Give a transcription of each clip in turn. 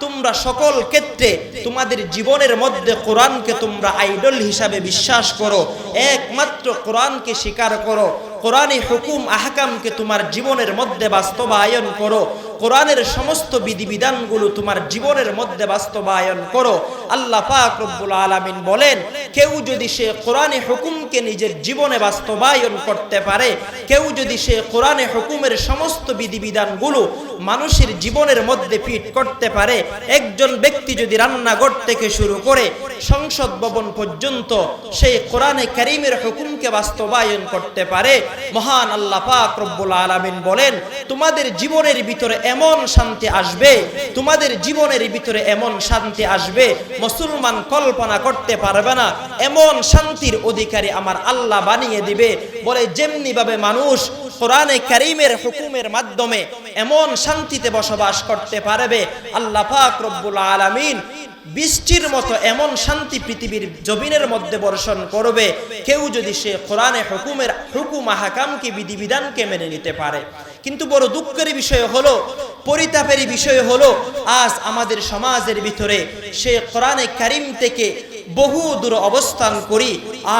তোমরা সকল ক্ষেত্রে তোমাদের জীবনের মধ্যে কোরআনকে তোমরা আইডল হিসাবে বিশ্বাস করো। একমাত্র কোরআনকে স্বীকার করো। কোরআনে হুকুম, আহকামকে তোমার জীবনের মধ্যে বাস্তবায়ন করো। কোরআনের সমস্ত বিধিবিধানগুলো তোমার জীবনের মধ্যে বাস্তবায়ন করো। আল্লাহ পাক রব্বুল আলামিন বলেন, কেউ যদি সে কোরআনে হুকুমকে নিজের জীবনে বাস্তবায়ন করতে পারে, কেউ যদি সে কোরআনে হুকুমের সমস্ত বিধিবিধানগুলো মানুষের জীবনের মধ্যে ফিট করতে পারে, একজন ব্যক্তি যদি রান্নাঘর থেকে শুরু করে সংসদ ভবন পর্যন্ত সেই কোরআনে করিমের হুকুমকে বাস্তবায়ন করতে পারে, মহান আল্লাহ পাক রব্বুল আলামিন বলেন, তোমাদের জীবনের ভিতরে এমন শান্তি আসবে, তোমাদের জীবনের ভিতরে এমন শান্তি আসবে, মুসলমান কল্পনা করতে পারবে না। এমন শান্তির অধিকারী আমার আল্লাহ বানিয়ে দিবে। বলে যেমনি ভাবে মানুষ কোরআনে করিমের হুকুমের মাধ্যমে এমন শান্তিতে বসবাস করতে পারবে, আল্লাহ পাক রব্বুল আলামিন বৃষ্টির মতো এমন শান্তি পৃথিবীর জমিনের মধ্যে বর্ষণ করবে। কেউ যদি সে কোরআনে হুকুমের হুকুম আহাকামকে বিধিবিধানকে মেনে নিতে পারে। কিন্তু বড় দুঃখের বিষয় হলো, পরিতাপের বিষয় হলো, আজ আমাদের সমাজের ভিতরে সে কোরআনে কারিম থেকে বহু দূর অবস্থান করি,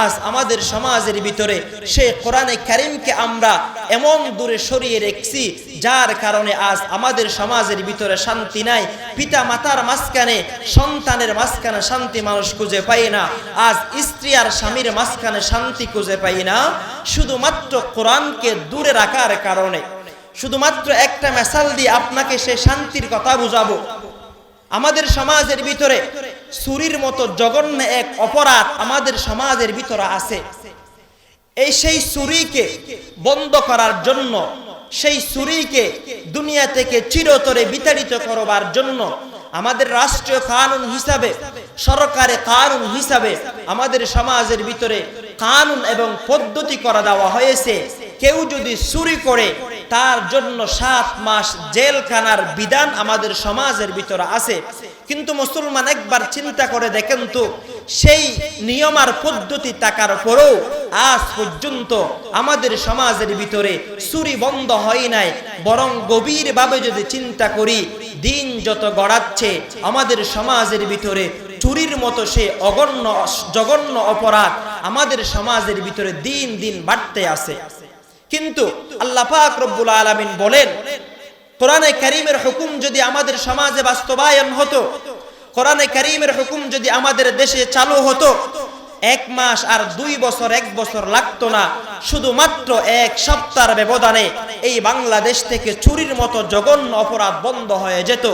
আজ আমাদের সমাজের ভিতরে সে কোরআনে কারিমকে আমরা এমন দূরে সরিয়ে রেখছি, যার কারণে আজ আমাদের সমাজের ভিতরে শান্তি নাই। পিতা মাতার মাঝখানে, সন্তানের মাঝখানে শান্তি মানুষ খুঁজে পাই না। আজ স্ত্রী আর স্বামীর মাঝখানে শান্তি খুঁজে পাই না। শুধুমাত্র কোরআনকে দূরে রাখার কারণে। শুধুমাত্র একটা মেসাল দিয়ে আপনাকে সে শান্তির কথা বুঝাবো। আমাদের সমাজের ভিতরে সুরির মতো জঘন্য এক অপরাধ আমাদের সমাজের ভিতরে আছে। এই সেই সুরিকে বন্ধ করার জন্য, সেই সুরিকে দুনিয়া থেকে চিরতরে বিতাড়িত করবার জন্য আমাদের রাষ্ট্রীয় কানুন হিসাবে, সরকারে কানুন হিসাবে আমাদের সমাজের ভিতরে কানুন এবং পদ্ধতি করা দেওয়া হয়েছে। কেউ যদি চুরি করে, তার জন্য সাত মাস জেলখানার বিধান আমাদের সমাজের ভিতরে আছে। কিন্তু মুসলমান একবার চিন্তা করে দেখেন তো, সেই নিয়ম আর পদ্ধতি থাকার পরেও আজ পর্যন্ত আমাদের সমাজের ভিতরে চুরি বন্ধ হয় নাই। বরং গভীরভাবে যদি চিন্তা করি, দিন যত গড়াচ্ছে, আমাদের সমাজের ভিতরে চুরির মতো সে অগণ্য, জঘন্য অপরাধ আমাদের সমাজের ভিতরে দিন দিন বাড়তে আছে। কিন্তু আল্লাহ পাক রব্বুল আলমিন বলেন, কোরআনে করিমের হুকুম যদি আমাদের সমাজে বাস্তবায়ন হতো, কোরআনে করিমের হুকুম যদি আমাদের দেশে চালু হতো এক মাস আর দুই বছর, এক বছর লাগতো না। শুধুমাত্র এক সপ্তাহের ব্যবধানে এই বাংলাদেশ থেকে চুরির মতো জঘন্য অপরাধ বন্ধ হয়ে যেত।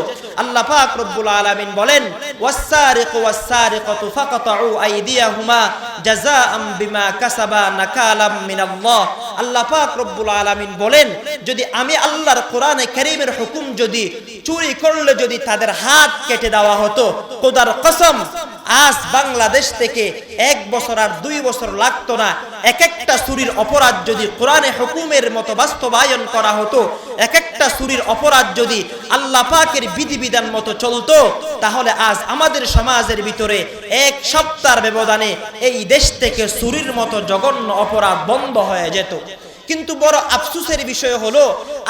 আল্লাহ পাক রব্বুল আলামিন বলেন, ওয়াস-সারিকু ওয়াস-সারিকাতু ফাকাতউ আইদিয়াহুমা জাযাআম বিমা কাসাবা নাকালাম মিনাল্লাহ। আল্লাহ পাক রব্বুল আলামিন বলেন, যদি আমি আল্লাহর কোরআনে কারীমের হুকুম যদি চুরি করলে যদি তাদের হাত কেটে দেওয়া হতো, খোদার কসম আজ বাংলাদেশ থেকে এক বছর আর দুই বছর লাগতো না। এক একটা চুরির অপরাধ যদি কোরআনে হুকুমের মতো বাস্তবায়ন করা হতো এক একটা চুরির অপরাধ যদি আল্লাহ পাকের বিধিবিধান মতো চলতো, তাহলে আজ আমাদের সমাজের ভিতরে এক সপ্তাহের ব্যবধানে এই দেশ থেকে চুরির মতো জঘন্য অপরাধ বন্ধ হয়ে যেত। কিন্তু বড় আফসুসের বিষয় হলো,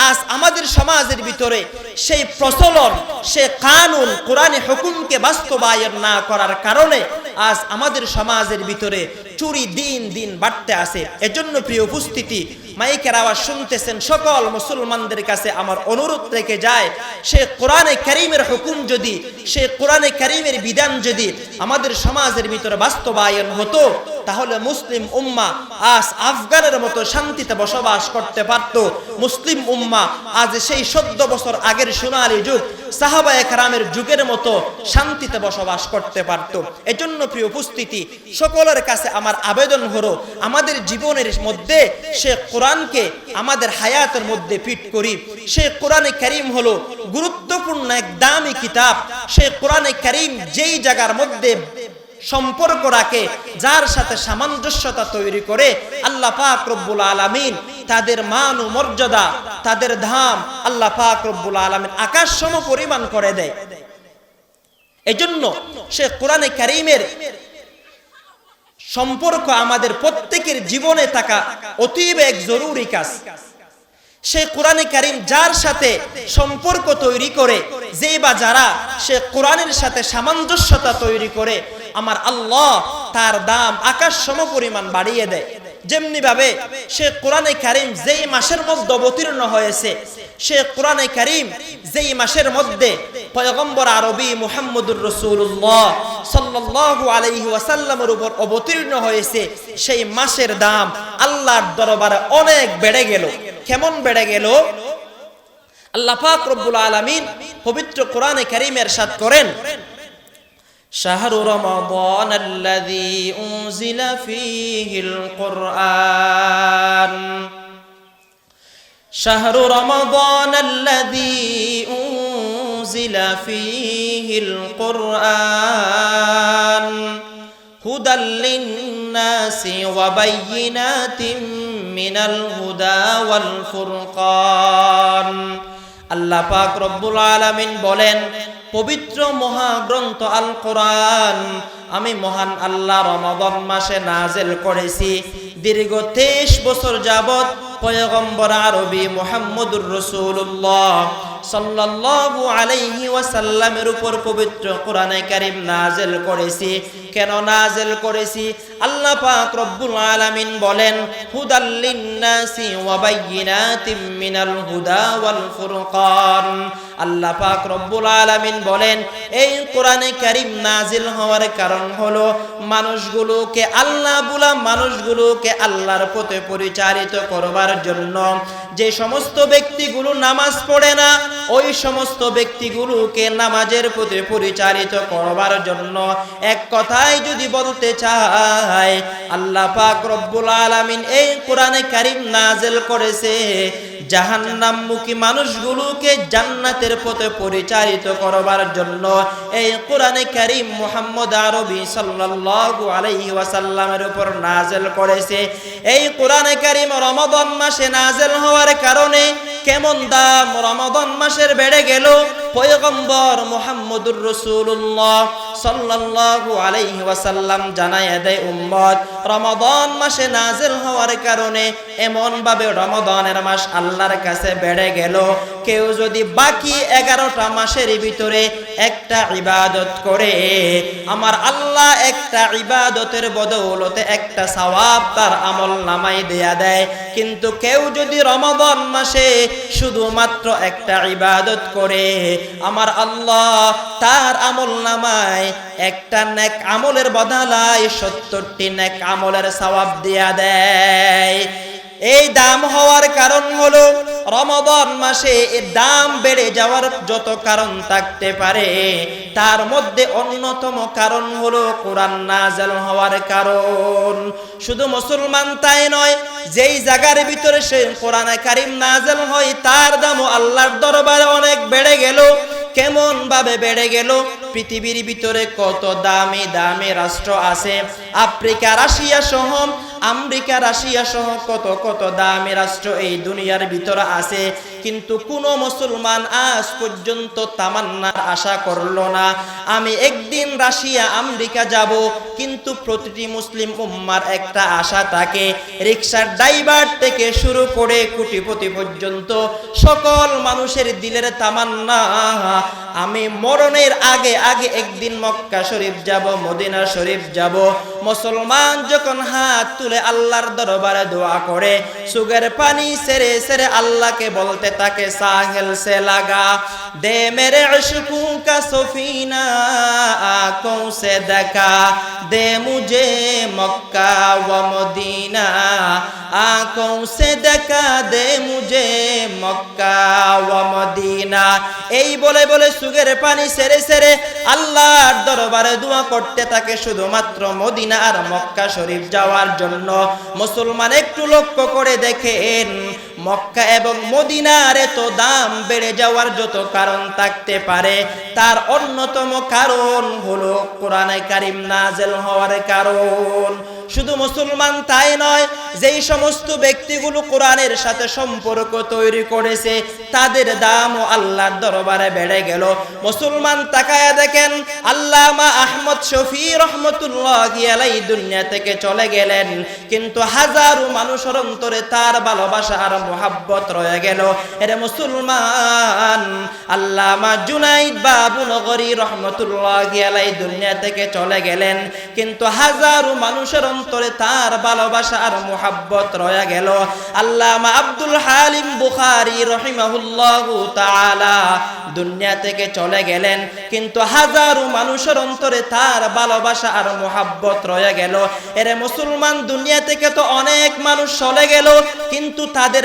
আজ আমাদের সমাজের ভিতরে সেই প্রচলন, সে কানুন, কোরআনে হুকুমকে বাস্তবায়ন না করার কারণে আজ আমাদের সমাজের ভিতরে চুরি দিন দিন বাড়তে আসে। এজন্য প্রিয় উপস্থিতি, মাইকের আওয়াজ শুনতেছেন সকল মুসলমানদের কাছে আমার অনুরোধ রেখে যায়, সে কোরআনে করিমের হুকুম যদি, সে কোরআনে করিমের বিধান যদি আমাদের সমাজের ভিতরে বাস্তবায়ন হতো, তাহলে মুসলিম উম্মা আজ আফগানের মতো শান্তিতে বসবাস করতে পারত। মুসলিম উম্মা আজ সেই চোদ্দ বছর আগের সোনালী যুগ সাহাবা একরামের যুগের মতো শান্তিতে বসবাস করতে পারত। এজন্য প্রিয় উপস্থিতি, সকলের কাছে আমার আবেদন হলো, আমাদের জীবনের মধ্যে সে কোরআনকে আমাদের হায়াতের মধ্যে ফিট করি। সে কোরআনে করিম হলো গুরুত্বপূর্ণ এক দামি কিতাব। সে কোরআনে করিম যেই জায়গার মধ্যে সম্পর্ক রাখে, যার সাথে সামঞ্জস্যতা তৈরি করে আল্লাহ পাক রব্বুল আলামিন তাদের মান ও মর্যাদা, তাদের ধাম আল্লাহ পাক রব্বুল আলামিন আকাশ সম পরিমাণ করে দেয়। এজন্য সে কোরআনে কারিমের সম্পর্ক আমাদের প্রত্যেকের জীবনে থাকা অতীব এক জরুরি কাজ। সে কোরআনে কারিম যার সাথে সম্পর্ক তৈরি করে যে বা যারা সে কোরআনের সাথে সামঞ্জস্যতা তৈরি করে, আমার আল্লাহ তার দাম আকাশ সম পরিমাণ বাড়িয়ে দেয়। যেমনি ভাবে সে কোরআনে কারিম যেই মাসের মধ্যে অবতীর্ণ হয়েছে, সে কোরআনে কারিম যেই মাসের মধ্যে পয়গম্বর আরবি মুহাম্মদুর রসুল্লাহ সাল্লাল্লাহু আলাইহি ওয়াসাল্লামের উপর অবতীর্ণ হয়েছে, সেই মাসের দাম আল্লাহর দরবারে অনেক বেড়ে গেল। কেমন বেড়ে গেল? আল্লাহ পাক রব্বুল আলামিন পবিত্র কোরআনে কারিমের সাথ করেন شهر رمضان الذي أنزل فيه القرآن شهر رمضان الذي أنزل فيه القرآن هدى للناس وبينات من الهدى والفرقان আল্লাহ পাক রব্বুল আলামিন বলেন পবিত্র মহাগ্রন্থ আল কোরআন আমি মহান আল্লাহ রমাদন মাসে নাজেল করেছি। দীর্ঘ তেইশ বছর যাবত পয়গম্বর আরবি মোহাম্মদুর রসুল্লাহ সাল্লাল্লাহু আলাইহি ওয়াসাল্লামের উপর পবিত্র কোরআনে কারিম নাজেল করেছি। কেন নাজেল করেছি? আল্লাহ পাক রব্বুল আলামিন বলেন হুদাল্লিন নাসি ওয়া বাইয়িনাতিম মিনাল হুদা ওয়াল ফুরকান। আল্লাহ পাক রব্বুল আলামিন বলেন, এই কোরআনে কারিম নাজিল হওয়ার কারণ হলো মানুষগুলোকে আল্লাহ বুলা মানুষগুলোকে আল্লাহর পথে পরিচালিত করবার জন্য। যে সমস্ত ব্যক্তিগুলো নামাজ পড়ে না, ওই সমস্ত ব্যক্তিগুলোকে নামাজের প্রতি পরিচালিত করবার জন্য এক কথায় যদি বলতে চায় আল্লাহ পাক রব্বুল আলামিন এই কোরআনে কারিম নাজেল করেছে। জাহান্নামমুখী মানুষগুলোকে জান্নাতের পথে পরিচালিত করবার জন্য এই কোরআনে কারিম মুহাম্মদ আরবি সাল্লাল্লাহু আলাইহি ওয়াসাল্লামের উপর নাজেল করেছে। এই কোরআনে কারিম রমাদান মাসে নাজেল হওয়ার কারণে কেমন দাম রমাদান মাসের বেড়ে গেল? পয়গম্বর মুহাম্মদুর রাসূলুল্লাহ সাল্লাল্লাহু আলাইহি ওয়াসাল্লাম জানায় দেয়, উম্মত, রমাদান মাসে নাজেল হওয়ার কারণে এমন ভাবে রমাদানের মাস আল্লাহর কাছে বেড়ে গেল। কেউ যদি বাকি এগারোটা মাসের ভিতরে একটা ইবাদত করে, আমার আল্লাহ একটা ইবাদতের বদৌলতে একটা সওয়াব তার আমল নামাই দেয়া দেয়। কিন্তু কেউ যদি রমাদান মাসে শুধুমাত্র একটা ইবাদত করে, আমার আল্লাহ তার আমল নামায় একটা নেক আমলের বদলায় সত্তরটি নেক আমলের সওয়াব দেয়া দেয়। এই দাম হওয়ার কারণ হলো রমদান মাসে এর দাম বেড়ে যাওয়ার যত কারণ থাকতে পারে, তার মধ্যে অন্যতম কারণ হলো কোরআন নাজেল হওয়ার কারণ। শুধু মুসলমান তাই নয়, যেই জায়গার ভিতরে সে কোরআন কারিম নাজেল হয়, তার দামও আল্লাহর দরবারে অনেক বেড়ে গেল। কেমন ভাবে বেড়ে গেল? পৃথিবীর ভিতরে কত দামি দামি রাষ্ট্র আছে? আফ্রিকা, রাশিয়া সহ, আমেরিকা, রাশিয়া সহ কত কত দামি রাষ্ট্র এই দুনিয়ার ভিতরে আছে? কিন্তু কোন মুসলমান আজ পর্যন্ত তামান্নার আশা করল না। আমি একদিন রাশিয়া, আমেরিকা যাব, কিন্তু প্রতিটি মুসলিম উম্মার একটা আশা থাকে রিক্সার ড্রাইভার থেকে শুরু করে কোটিপতি পর্যন্ত সকল মানুষের দিলের তামান্না। আমি মরণের আগে আগে একদিন মক্কা শরীফ যাব, মদিনা শরীফ যাব। মুসলমান যখন হাত তুলে আল্লাহর দরবারে দোয়া করে, সুগের পানি সেরে সেরে আল্লাহকে বলতে তাকে সাহেল সে লাগা দে মেরে अशकू का सफीना आंखों से देखा दे मुझे मक्का व मदीना आंखों से देखा दे मुझे मक्का व मदीना এই বলে বলে সুগের পানি সেরে সেরে আল্লাহর দরবারে দোয়া করতে থাকে শুধুমাত্র মদিনা আর মক্কা শরীফ যাওয়ার জন্য মুসলমান একটু লক্ষ্য করে দেখেন মক্কা এবং মদিনার এত দাম বেড়ে যাওয়ার যত কারণ থাকতে পারে, তার অন্যতম কারণ হলো কোরআনে কারিম নাজেল হওয়ার কারণ। শুধু মুসলমান তাই নয়, যেই সমস্ত ব্যক্তিগুলো কোরআনের সাথে সম্পর্ক তৈরি করেছে, তাদের দামও আল্লাহর দরবারে বেড়ে গেল। মুসলমান তাকায়া দেখেন, আল্লামা আহমদ শফি রহমতুল্লাহ আলাই দুনিয়া থেকে চলে গেলেন, কিন্তু হাজারো মানুষের অন্তরে তার ভালোবাসা আর মোহাব্বত রয়ে গেল। এরে মুসলমান, আল্লামা জুনাইদ বাবু নগরী রহমতুল্লাহ আলাই দুনিয়া থেকে চলে গেলেন। কিন্তু হাজারো মানুষের অন্তরে তার ভালোবাসা আর মোহাব্বত রয়ে গেল। আল্লামা আব্দুল হালিম বুখারি রহিমাহুল্লাহু তাআলা দুনিয়া থেকে চলে গেলেন। কিন্তু হাজারো মানুষের অন্তরে তার ভালোবাসা আর মোহাব্বত রয়ে গেল। এরে মুসলমান, দুনিয়া থেকে তো অনেক মানুষ চলে গেল, কিন্তু তাদের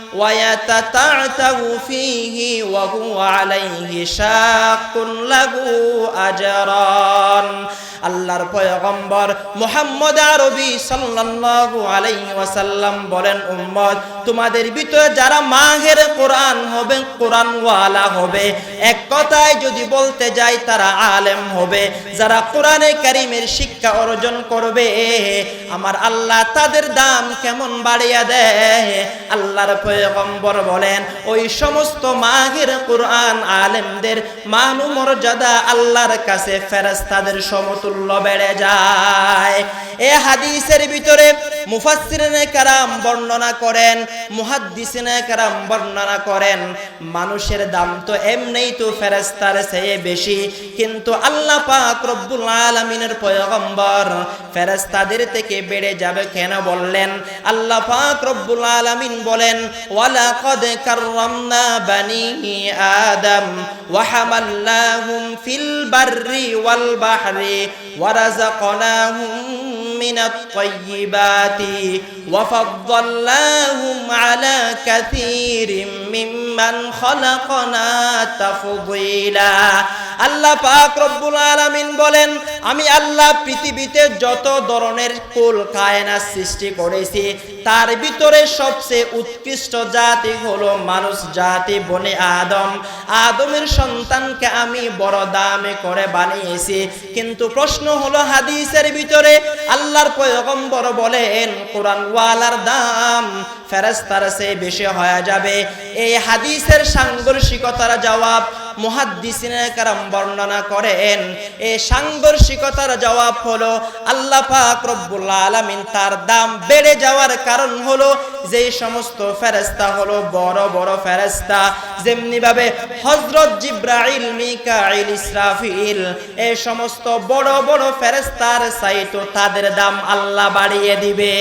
ويتتعتع فيه وهو عليه شاق له أجران. আল্লাহর পয়গম্বর মুহাম্মদ আরবি সাল্লাল্লাহু আলাইহি ওয়াসাল্লাম বলেন, উম্মত, তোমাদের ভিতরে যারা মাহের কোরআন হবে কোরআন ওয়ালা হবে, এক কথায় যদি বলতে যাই তারা আলেম হবে। যারা কোরআনে কারিমের শিক্ষা অর্জন করবে, আমার আল্লাহ তাদের দাম কেমন বাড়িয়ে দেয়? আল্লাহর পয়গম্বর বলেন, ওই সমস্ত মাহের কোরআন আলেমদের মানু মর্যাদা আল্লাহর কাছে ফেরেশতাদের সমতুল্য বেড়ে যায়। এ হাদিসের ভিতরে মুফাসসিরিনে কারাম বর্ণনা করেন, মুহাদ্দিসিনে কারাম বর্ণনা করেন, মানুষের দাম তো এমনিই তো ফেরেশতার চেয়ে বেশি, কিন্তু আল্লাহ পাক রব্বুল আলামিনের পয়গম্বর ফেরেশতাদের থেকে বেড়ে যাবে কেন বললেন? আল্লাহ পাক রব্বুল আলামিন বলেন, ওয়ালাকাদ কাররামনা বানি আদম ওয়া ফিল বাররি ওয়াল বাহরি মিনাত তাইয়্যিবাতি ওয়া ফাদ্দালনাহুম আলা কাসীরিম মিম্মান খালাকনা তাফদীলা আল্লাহ পাক রব্বুল আলামিন বলেন, আমি আল্লাহ পৃথিবীতে যত ধরনের কুল কায়নাত সৃষ্টি করেছি, তার ভিতরে সবচেয়ে উৎকৃষ্ট জাতি হলো মানুষ জাতি বনে আদম। আদমের সন্তানকে আমি বড় দামে করে বানিয়েছি, কিন্তু প্রশ্ন হলো হাদিসের ভিতরে আল্লাহর পয়গম্বর বলেন কোরআন ওয়ালার দাম ফেরেস্তার সে বেশি হয়ে যাবে। এই হাদিসের সাংঘর্ষিকতার জবাব মুহাদ্দিসিনে কারাম বর্ণনা করেন। এই সাংঘর্ষিকতার জবাব হলো, আল্লাহ পাক তার দাম বেড়ে যাওয়ার কারণ হলো যে সমস্ত ফেরেশতা হলো বড় বড় ফেরেশতা। যেমনি ভাবে হযরত জিব্রাইল, মিকাইল, ইসরাফিল, এই সমস্ত বড় বড় ফেরেশতার চাইতো তাদের দাম আল্লাহ বাড়িয়ে দিবে।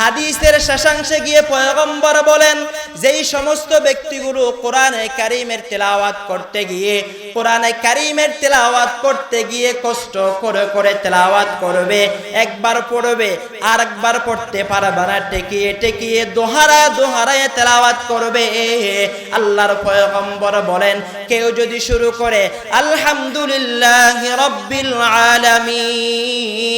হাদিসের শেষাংশে গিয়ে পয়গম্বর বলেন, যেই সমস্ত ব্যক্তিগুলো কোরআনে কারিমের তেলাওয়াত করতে গিয়ে, কোরআনে কারিমের তেলাওয়াত করতে গিয়ে কষ্ট করে করে তেলাওয়াত করবে, একবার পড়বে আর একবার পড়তে পারবে না, টেকিয়ে টেকিয়ে, দোহারা, দোহারায় তেলাওয়াত করবে। আল্লাহর পয়গম্বর বলেন, কেউ যদি শুরু করে, আলহামদুলিল্লাহ রব্বিল আলামিন।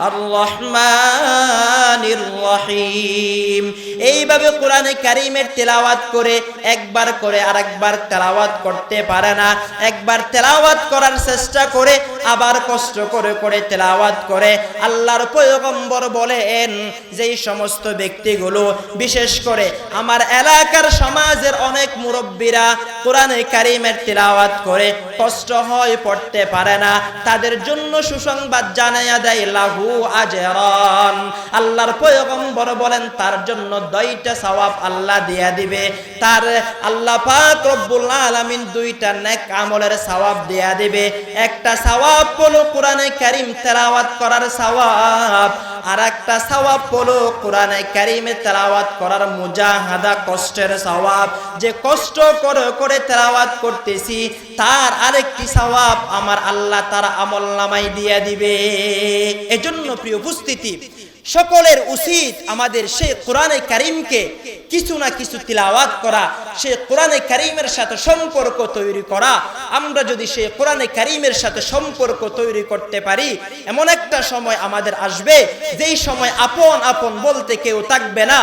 الرحمن الرحيم. এইভাবে কোরআনে কারিমের তেলাওয়াত করে একবার করে আরেকবার তেলাওয়াত করতে পারে না। একবার তেলাওয়াত করার চেষ্টা করে, আবার কষ্ট করে করে তেলাওয়াত করে। আল্লাহর পয়গম্বর বলেন, যেই সমস্ত ব্যক্তিগুলো, বিশেষ করে আমার এলাকার সমাজের অনেক মুরব্বীরা কোরআনে কারিমের তেলাওয়াত করে, কষ্ট হয়, পড়তে পারে না। তাদের জন্য সুসংবাদ জানাইয়া দেয়, লাহু আজরান। আল্লাহর পয়গম্বর বলেন, তার জন্য দুইটা সওয়াব আল্লাহ দিয়া দিবে। তার আল্লাহ পাক রব্বুল আলামিন দুইটা নেক আমলের সওয়াব দিয়া দিবে। একটা সওয়াব হলো কোরআনে কারীম তেলাওয়াত করার সওয়াব আর একটা সওয়াব হলো কোরআনে কারিমে তেলাওয়াত করার মুজাহাদা কষ্টের সওয়াব। যে কষ্ট করে করে তেলাওয়াত করতেছি, তার আরেকটি সওয়াব আমার আল্লাহ তার আমল নামাই দিয়ে দিবে। এজন্য প্রিয় উপস্থিতি সকলের উচিত আমাদের সে কোরআনে কারিমকে কিছু না কিছু তিলাওয়াত করা সে কোরআনে কারিমের সাথে সম্পর্ক তৈরি করা। আমরা যদি সে কোরআনে কারিমের সাথে সম্পর্ক তৈরি করতে পারি, এমন একটা সময় আমাদের আসবে, যেই সময় আপন আপন বলতে কেউ থাকবে না।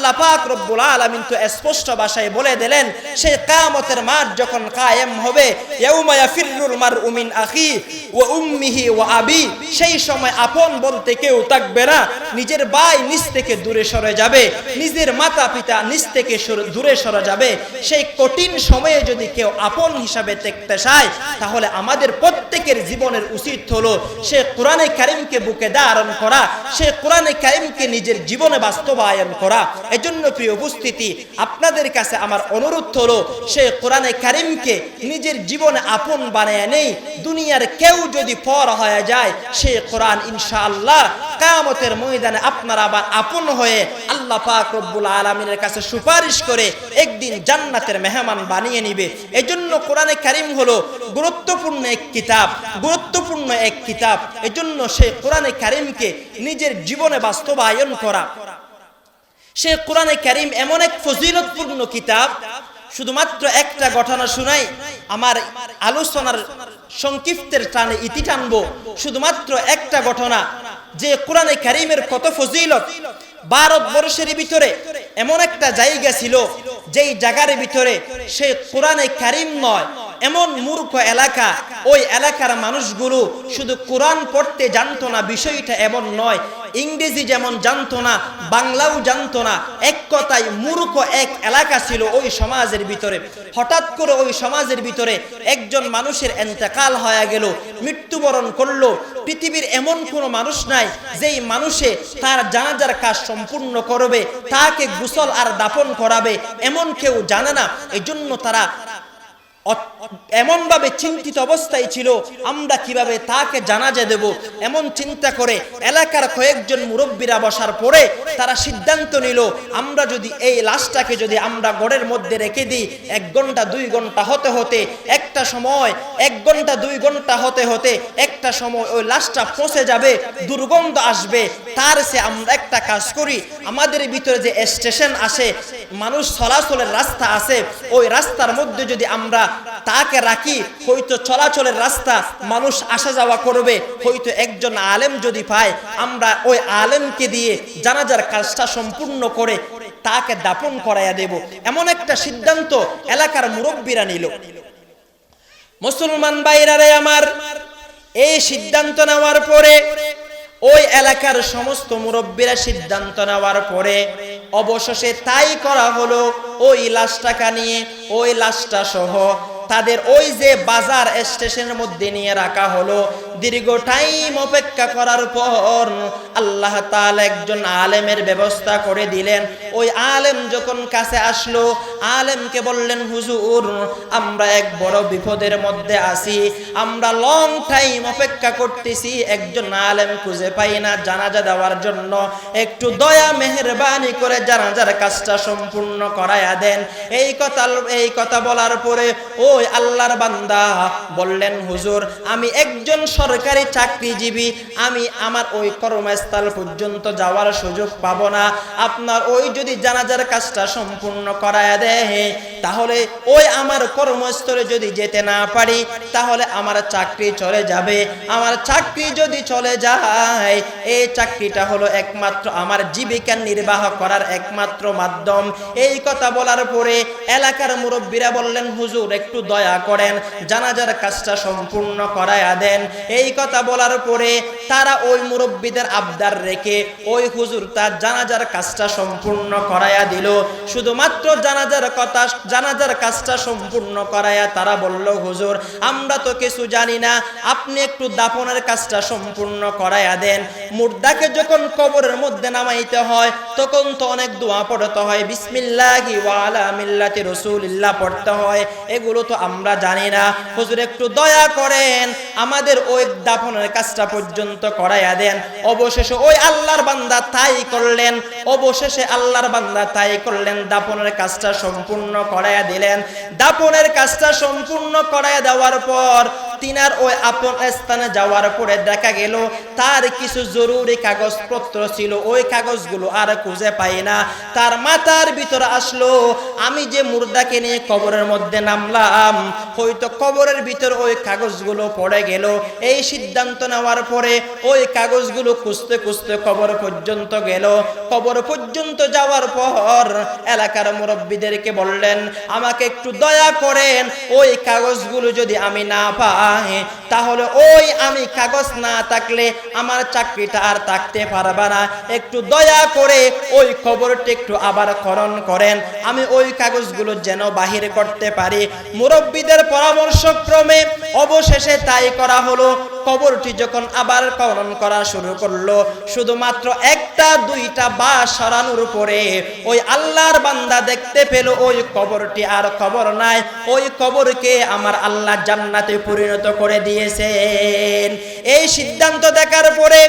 আল্লাহ পাক রব্বুল আলামিন তো স্পষ্ট ভাষায় বলে দিলেন সেই কিয়ামতের মাঠ যখন কায়েম হবে, ইয়াউমা ইয়াফিরুল মারউ মিন আখি ওয়া উম্মিহি ওয়া আবি, সেই সময় আপন বলতে কেউ থাকবে না, নিজের ভাই নিজ থেকে দূরে সরে যাবে, নিজের মাতা পিতা নিজ থেকে দূরে সরে যাবে, সেই কঠিন সময়ে যদি কেউ আপন হিসাবে দেখতে চায়, তাহলে আমাদের প্রত্যেকের জীবনের উচিত হলো সে কোরআনে কারিমকে বুকে ধারণ করা, সে কোরআনে কারিমকে নিজের জীবনে বাস্তবায়ন করা। এজন্য প্রিয় উপস্থিতি, আপনাদের কাছে আমার অনুরোধ হলো সে কোরআনে কারিমকে নিজের জীবনে আপন বানায় নেই, দুনিয়ার কেউ যদি পর হয়ে যায় সে কোরআন ইনশাআল্লাহ কায়ামতের ময়দানে আপনারা আবার আপন হয়ে আল্লাহ পাক রব্বুল আলমিনের কাছে সুপারিশ করে একদিন জান্নাতের মেহমান বানিয়ে নিবে। এজন্য কোরআনে কারিম হলো গুরুত্বপূর্ণ এক কিতাব, গুরুত্বপূর্ণ এক কিতাব। এজন্য সে কোরআনে কারিমকে নিজের জীবনে বাস্তবায়ন করা সে কোরআনে কারিম এমন এক ফজিলতপূর্ণ কিতাব, শুধুমাত্র একটা ঘটনা শুনাই, আমার আলোচনার সংক্ষিপ্তের টানে ইতি টানবো। শুধুমাত্র একটা ঘটনা, যে কোরআনে কারিমের কত ফজিলত ভারতবর্ষের ভিতরে এমন একটা জায়গা ছিল যেই জায়গার ভিতরে সে কোরআনে কারিম নয়, এমন মূর্খ এলাকা। ওই এলাকার মানুষগুলো শুধু কোরআন পড়তে জানতো না, বিষয়টা এমন নয়। ইংরেজি যেমন জানতো না, বাংলাও জানতো না, এক কথায় মূর্খ এক এলাকা ছিল ওই সমাজের ভিতরে। হঠাৎ করে ওই সমাজের ভিতরে একজন মানুষের এন্তেকাল হয়ে গেল, মৃত্যুবরণ করল পৃথিবীর এমন কোনো মানুষ নাই যেই মানুষে তার জানাজার কাজ সম্পূর্ণ করবে, তাকে গুসল আর দাপন করাবে, এমন কেউ জানে না। এই জন্য তারা এমন ভাবে চিন্তিত অবস্থায় ছিল, আমরা কীভাবে তাকে জানাজা দেব? এমন চিন্তা করে এলাকার কয়েকজন মুরব্বীরা বসার পরে তারা সিদ্ধান্ত নিল, আমরা যদি এই লাশটাকে যদি আমরা গড়ের মধ্যে রেখে দিই, এক ঘণ্টা, দুই ঘণ্টা হতে হতে একটা সময়, এক ঘণ্টা, দুই ঘণ্টা হতে হতে একটা সময় ওই লাশটা পচে যাবে, দুর্গন্ধ আসবে, তার সে আমরা একটা কাজ করি। আমাদের ভিতরে যে স্টেশন আসে, মানুষ চলাচলের রাস্তা আছে, ওই রাস্তার মধ্যে যদি আমরা তাকে রাখি, হয়তো চলাচলের রাস্তা মানুষ আসা যাওয়া করবে, হয়তো একজন আলেম যদি পায়, আমরা ওই আলেমকে দিয়ে জানাজার কাজটা সম্পূর্ণ করে তাকে দাপন করাইয়া দেব। এমন একটা সিদ্ধান্ত এলাকার মুরব্বীরা নিল। মুসলমান বাইরারে আমার এই সিদ্ধান্ত নেওয়ার পরে, ওই এলাকার সমস্ত মুরব্বীরা সিদ্ধান্ত নেওয়ার পরে অবশেষে তাই করা হলো, ওই লাশ টাকা নিয়ে ওই লাশটা সহ তাদের ওই যে বাজার স্টেশনের মধ্যে নিয়ে রাখা হলো দীর্ঘ টাইম অপেক্ষা করার পর আল্লাহ তাআলা একজন আলেমের ব্যবস্থা করে দিলেন। ওই আলেম যখন কাছে আসলো, আলেমকে বললেন, হুজুর, আমরা এক বড় বিপদের মধ্যে আছি। আমরা লং টাইম অপেক্ষা করতেছি, একজন আলেম খুঁজে পাই না জানাজা দেওয়ার জন্য। একটু দয়া, মেহরবানি করে জানাজার কাজটা সম্পূর্ণ করায়া দেন। এই কথা এই কথা বলার পরে ওই আল্লাহর বান্দা বললেন, হুজুর, আমি একজন সরকারি চাকরিজীবী, আমি আমার ওই কর্মস্থল পর্যন্ত যাওয়ার সুযোগ পাবো না। আপনার ওই যদি জানাজার কাজটা সম্পূর্ণ করায়া দেয়, তাহলে ওই আমার কর্মস্থলে যদি যেতে না পারি, তাহলে আমার চাকরি চলে যাবে। আমার চাকরি যদি চলে যায়, এই চাকরিটা হলো একমাত্র আমার জীবিকা নির্বাহ করার একমাত্র মাধ্যম। এই কথা বলার পরে এলাকার মুরব্বীরা বললেন, হুজুর, একটু দয়া করেন, জানাজার কাজটা সম্পূর্ণ করায়া দেন। এই কথা বলার পরে তারা ওই মুরব্বীদের আবদার রেখে ওই হুজুর তার জানাজার কাজটা সম্পূর্ণ করায়া দিল। শুধুমাত্র জানাজার কথা, জানাজার কাজটা সম্পূর্ণ করায়া তারা বলল, হুজুর, আমরা তো কিছু জানি না। আপনি একটু দাফনের কাজটা সম্পূর্ণ করায়া দেন। মুর্দাকে যখন কবরের মধ্যে নামাইতে হয়, তখন তো অনেক দোয়া পড়তে হয়। বিসমিল্লাহি ওয়ালা পড়তে হয়। এগুলো তো আমরা জানি না। হুজুর, একটু দয়া করেন। আমাদের ওই দাফনের কাজটা পর্যন্ত করাইয়া দেন। অবশেষে ওই আল্লাহর বান্দা তাই করলেন, অবশেষে আল্লাহর বান্দা তাই করলেন, দাফনের কাজটা সম্পূর্ণ করাইয়া দিলেন। দাফনের কাজটা সম্পূর্ণ করাইয়া দেওয়ার পর তিনার ওই আপন স্থানে যাওয়ার পরে দেখা গেল, তার কিছু জরুরি কাগজপত্র ছিল, ওই কাগজগুলো আর খুঁজে পাই না। তার মাথার ভিতরে আসলো, আমি যে মুর্দাকে নিয়ে কবরের মধ্যে নামলাম, হয়তো কবরের ভিতর ওই কাগজগুলো পড়ে গেল। এই সিদ্ধান্ত নেওয়ার পরে ওই কাগজগুলো খুঁজতে খুঁজতে কবর পর্যন্ত গেল। কবর পর্যন্ত যাওয়ার পর এলাকার মুরব্বীদেরকে বললেন, আমাকে একটু দয়া করেন, ওই কাগজগুলো যদি আমি না পাই তাহলে ওই আমি কাগজ না থাকলে আমার চাকরিটা আর থাকতে পারবে না। একটু দয়া করে ওই খবরটি একটু আবার করণ করেন। আমি ওই কাগজগুলো যেন বাহির করতে পারি। মুরব্বীদের পরামর্শক্রমে অবশেষে তাই করা হলো। কবরটি যখন আবার করণ করা শুরু করল, শুধুমাত্র একটা, দুইটা বা সরানোর পরে ওই আল্লাহর বান্দা দেখতে পেল ওই কবরটি আর কবর নাই। ওই কবরকে আমার আল্লাহ জান্নাতে পরিণত করে দিয়েছেন। এই সিদ্ধান্ত দেখার পরে,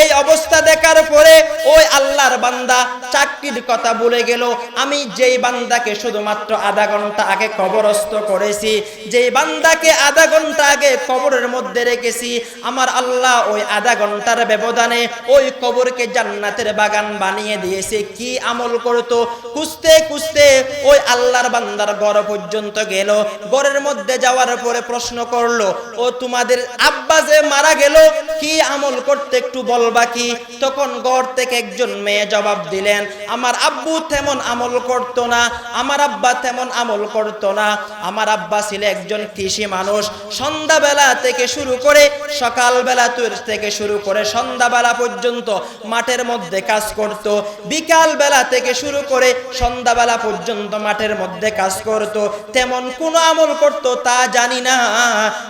এই অবস্থা দেখার পরে ওই আল্লাহর বান্দা চাকরির কথা বলে গেল, আমি যেই বান্দাকে শুধুমাত্র আধা ঘণ্টা আগে কবরস্থ করেছি, যেই বান্দাকে আধা ঘণ্টা আগে কবরের মধ্যে রেখেছি আমার আল্লাহ ওই আধা ঘণ্টার ব্যবধানে ওই কবরকে জান্নাতের বাগান বানিয়ে দিয়েছে। কি আমল করতো? কুস্তে কুস্তে ওই আল্লাহর বান্দার গড় পর্যন্ত গেল। গড়ের মধ্যে যাওয়ার পরে প্রশ্ন করল, ও তোমাদের আব্বা যে মারা গেল, কি আমল করতে একটু বলবা কি? তখন গড় থেকে একজন মেয়ে জবাব দিলেন, আমার আব্বু তেমন আমল করতো না, আমার আব্বা তেমন আমল করতো না। আমার আব্বা ছিল একজন কৃষি মানুষ। সন্ধ্যাবেলা থেকে শুরু করে সকালবেলা থেকে শুরু করে সন্ধ্যাবেলা পর্যন্ত মাঠের মধ্যে কাজ করত। বিকাল বেলা থেকে শুরু করে সন্ধ্যাবেলা পর্যন্ত মাঠের মধ্যে কাজ করত। তেমন কোন আমল করত তা জানি না,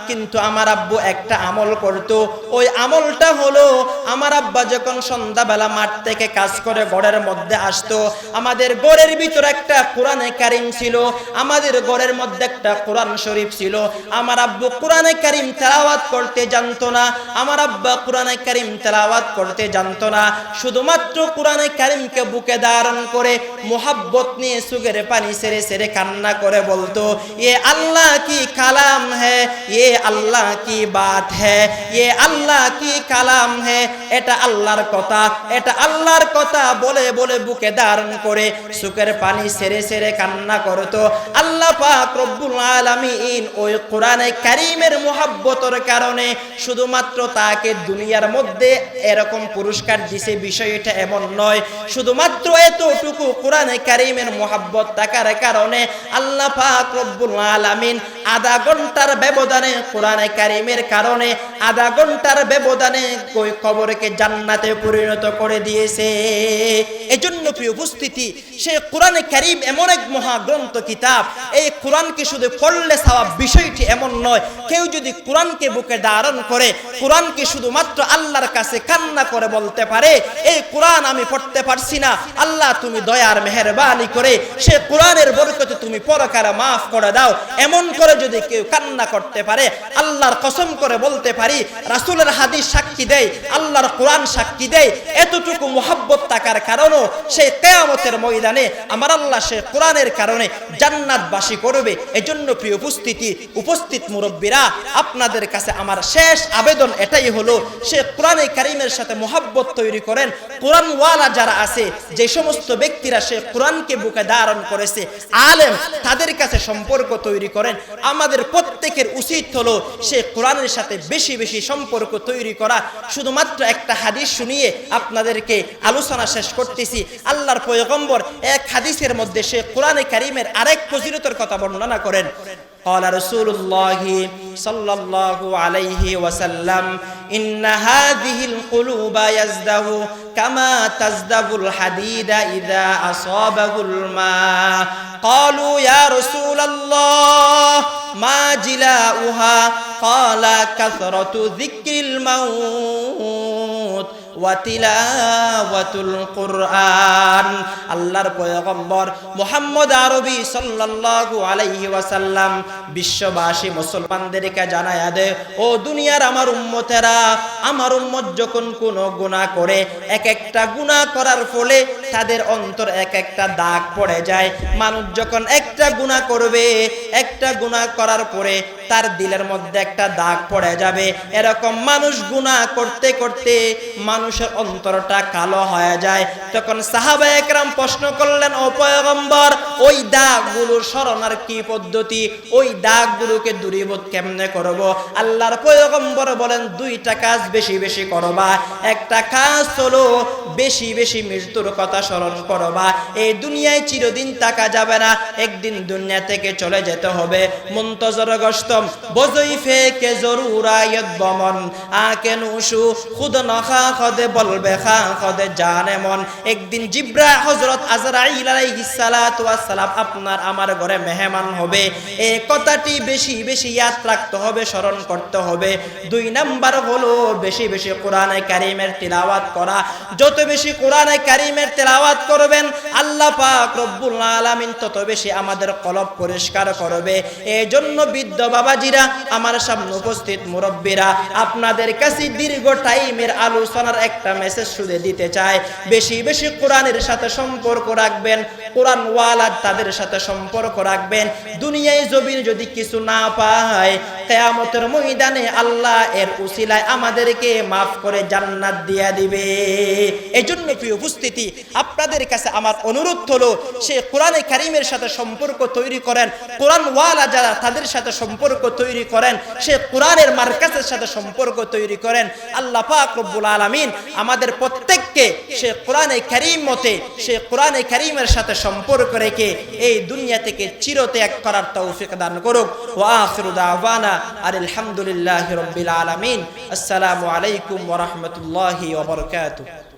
কিন্তু আমার আব্বু একটা আমল করত। ওই আমলটা হলো, আমার আব্বা যখন সন্ধ্যাবেলা মাঠ থেকে কাজ করে ঘরের মধ্যে আসতো, আমাদের ঘরের ভিতর একটা কোরআনে কারিম ছিল, আমাদের ঘরের মধ্যে একটা কোরআন শরীফ ছিল। আমার আব্বু কোরআনে কারিম তেলাওয়াত করতে জানতো না, আমার আব্বা কোরআনে কারিম তেলাওয়াত করতে জানতো না, শুধুমাত্র কোরআনে কারিমকে বুকে ধারণ করে মোহাব্বত নিয়ে সুগের পানি সেরে সেরে কান্না করে বলতো, এ আল্লাহ কি কালাম হ্যাঁ এ আল্লাহ কি বাত হ্যাঁ এ আল্লাহ কি কালাম হ্যাঁ এটা আল্লাহর কথা, এটা আল্লাহর কথা বলে বলে বুকে ধারণ করে সুখের পানি সেরে সেরে কান্না করতো। আল্লাহ পাক রব্বুল আলামিন ওই কোরআনে কারিমের মোহাব্বতর কারণে শুধুমাত্র তাকে দুনিয়ার মধ্যে এরকম পুরস্কার দিছে, বিষয়টা এমন নয়। শুধুমাত্র এতটুকু কোরআনে কারিমের মোহাব্বত থাকার কারণে আল্লাহ পাক আলামিন আধা ঘণ্টার ব্যবধানে কোরআনে কারিমের কারণে আধা ঘণ্টার ব্যবধানে ওই কবরকে জান্নাতে পরিণত করে দিয়েছে। এজন্য প্রিয় উপস্থিতি, সে কোরআনে কারিম এমন এক মহাগ্রন্থ কিতাব। এই কোরআনকে শুধু পড়লে সাওয়া বিষয়টি এমন নয়। কেউ যদি কোরআনকে বুকে ধারণ করে কোরআনকে শুধুমাত্র আল্লাহর কাছে কান্না করে বলতে পারে, এই কোরআন আমি পড়তে পারছি না। আল্লাহ, তুমি দয়ার মেহরবানি করে সে কোরআনের বরকতে তুমি পরকারে মাফ করে দাও। এমন করে যদি কেউ কান্না করতে পারে, আল্লাহর কসম করে বলতে পারি, রাসূলের হাদিস সাক্ষী দেয়, আল্লাহর কোরআন সাক্ষী দেয়, এতটুকু মোহাব্বত থাকার কারণও সে কেয়ামতের ময়দানে আমার আল্লাহ সে কোরআনের কারণে জান্নাতবাসী করবে। এজন্য প্রিয় উপস্থিতি, উপস্থিত মুরব্বীরা, আপনাদের কাছে আমার শেষ আবেদন এটাই হলো, সে কোরআনে কারিমের সাথে মোহাব্বত তৈরি করেন। কোরআনওয়ালা যারা আছে, যে সমস্ত ব্যক্তিরা সে কোরআনকে বুকে ধারণ করেছে, আলেম, তাদের কাছে সম্পর্ক তৈরি করেন। আমাদের প্রত্যেকের উচিত হলো, সে কোরআনের সাথে বেশি বেশি সম্পর্ক তৈরি করা। শুধুমাত্র একটা হাদিস শুনিয়ে আপনাদেরকে আলোচনা শেষ করতেছি। আল্লাহর পয়গম্বর এক হাদিসের মধ্যে সে কোরআনে কারিমের আরেক ফজিলতের কথা বর্ণনা করেন। قال رسول الله صلى الله عليه وسلم إن هذه القلوب يزده كما تزدب الحديد إذا أصابه الماء. قالوا يا رسول الله ما جلاؤها؟ قال كثرة ذكر الموت. বিশ্ববাসী মুসলমানদেরকে জানায়া দে, ও দুনিয়ার আমার উম্মতেরা, আমার উম্মত যখন করে এক একটা করার ফলে তাদের অন্তর এক একটা দাগ পড়ে যায়। মানুষ যখন একটা গুনাহ করবে, একটা গুনাহ করার পরে তার দিলের মধ্যে একটা দাগ পড়ে যাবে। এরকম মানুষ গুনাহ করতে করতে মানুষের অন্তরটা কালো হয়ে যায়। তখন সাহাবা একরাম প্রশ্ন করলেন, ও পয়গম্বর, ওই দাগগুলো সরানোর কি পদ্ধতি? ওই দাগগুলোকে দূরীভূত কেমনে করব? আল্লাহর পয়গম্বর বলেন, দুইটা কাজ বেশি বেশি করবা। একটা কাজ হলো বেশি বেশি মৃত্যুর কথা স্মরণ করবা। এই দুনিয়ায় চিরদিন থাকা যাবে না, একদিন দুনিয়া থেকে চলে যেতে হবে। মুন্তজর গস্তম বজই ফে কে জরুর আয়াত বমন আকে নুসু, খুদ নখা খদে বলবে খা খদে জানে মন একদিন জিব্রা হযরত আজরাইল আপনার আমার ঘরে মেহমান হবে। এই কথাটি বেশি বেশি ইয়াদ রাখতে হবে, স্মরণ করতে হবে। দুই নাম্বার হলো বেশি বেশি কোরআনে কারিমের তিলাওয়াত করা। যত বেশি কোরআনে কারিমের তেলাওয়াত করবেন, আল্লাহ পাক রব্বুল আলামিন তত বেশি আমাদের কলব পরিষ্কার করবে। এই জন্য বৃদ্ধ বাবাজিরা, আমার সামনে উপস্থিত মুরব্বীরা, আপনাদের কাছে দীর্ঘ টাইমের আলোচনার একটা মেসেজ শুধু দিতে চায়। বেশি বেশি কোরআনের সাথে সম্পর্ক রাখবেন। কোরআন ওয়ালার তাদের সাথে সম্পর্ক রাখবেন। দুনিয়ায় জমিন যদি কিছু না পায়, কেয়ামতের ময়দানে আল্লাহ এর উসিলায় আমাদেরকে মাফ করে জান্নাত দিয়া দিবে। এই জন্য প্রিয় উপস্থিতি, আপনাদের কাছে আমার অনুরোধ হলো, সে কোরআনে কারিমের সাথে সম্পর্ক তৈরি করেন। কোরআন ওয়ালা যারা তাদের সাথে সম্পর্ক তৈরি করেন, সে কোরআনের মার্কাসের সাথে সম্পর্ক তৈরি করেন। আল্লাহ পাক রব্বুল আলামিন আমাদের প্রত্যেককে সে কোরআনে করিম মতে, সে কোরআনে করিমের সাথে সম্পর্ক রেখে এই দুনিয়া থেকে চিরত্যাগ করার তৌফিক দান করুক। ও আখিরু দাওয়ানা আর আলহামদুলিল্লাহ রবিল আলামিন। আসসালামু আলাইকুম ওয়া রাহমাতুল্লাহি ওয়া বারাকাতুহু।